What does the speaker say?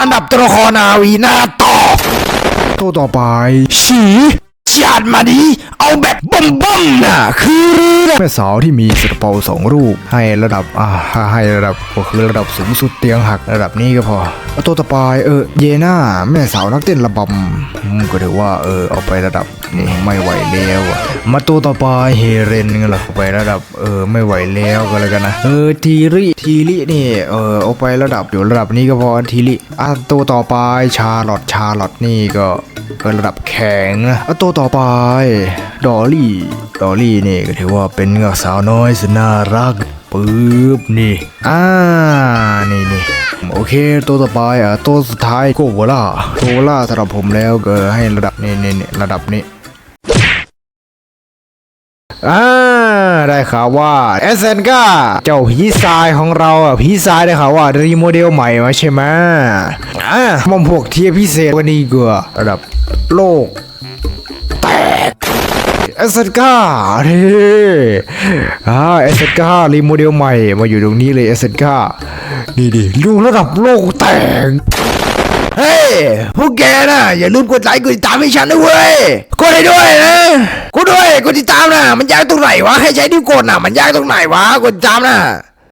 อันดับตัวละครนาวีหน้าต่อตัวต่อไป สีจัดมาดี เอาแบบบอมๆน่ะคือ แม่สาวที่มีสระเปาสองรูป ให้ระดับอ่าให้ระดับก็คือระดับสูงสุดเตียงหักระดับนี้ก็พอตัวต่อไปเออเยน่าแม่สาวนักเต้นระบำก็ถือว่าเออเอาไประดับนี่ไม่ไหวแล้วอะมาตัวต่อไปเฮเรนก็เหรอเอาไประดับเออไม่ไหวแล้วก็แล้วกันนะเออทีริทีรินี่เออเอาไประดับอยู่ระดับนี้ก็พอทีริอะตัวต่อไปชาลอตชาลอตนี่ก็ ก็ระดับแข็งนะอะตัวต่อไป ดอลลี่ ดอลลี่นี่ก็ถือว่าเป็นเงือกสาวน้อยสุดน่ารักปึ๊บนี่ อ่า นี่นี่โอเค ตัวต่อไปอะตัวสุดท้ายโกโวล่าโกโวล่าสำหรับผมแล้วก็ให้ระดับนี่นี่นี่ระดับนี้อ่า ได้ข่าวว่าเอสเซนกาเจ้าผีทรายของเราอะผีทรายได้ข่าวว่ารีโมเดลใหม่มาใช่ไหมอ่ามอมพวกเทียพิเศษว่านี้ก็ระดับโลกแตกเอสเซนกาเฮ้อ่าเอสเซนการีโมเดลใหม่มาอยู่ตรงนี้เลยเอสเซนกานี่ดิลูกระดับโลกแตกเฮ้ยพวกแกนะอย่าลืมกดไลค์กดติดตามให้ฉันด้วยเว้ยกดให้ด้วยนะ ด้วยกดติดตามนะมันยากตรงไหนวะให้ใช้นิ้วกดนะมันยากตรงไหนวะกดติดตามนะ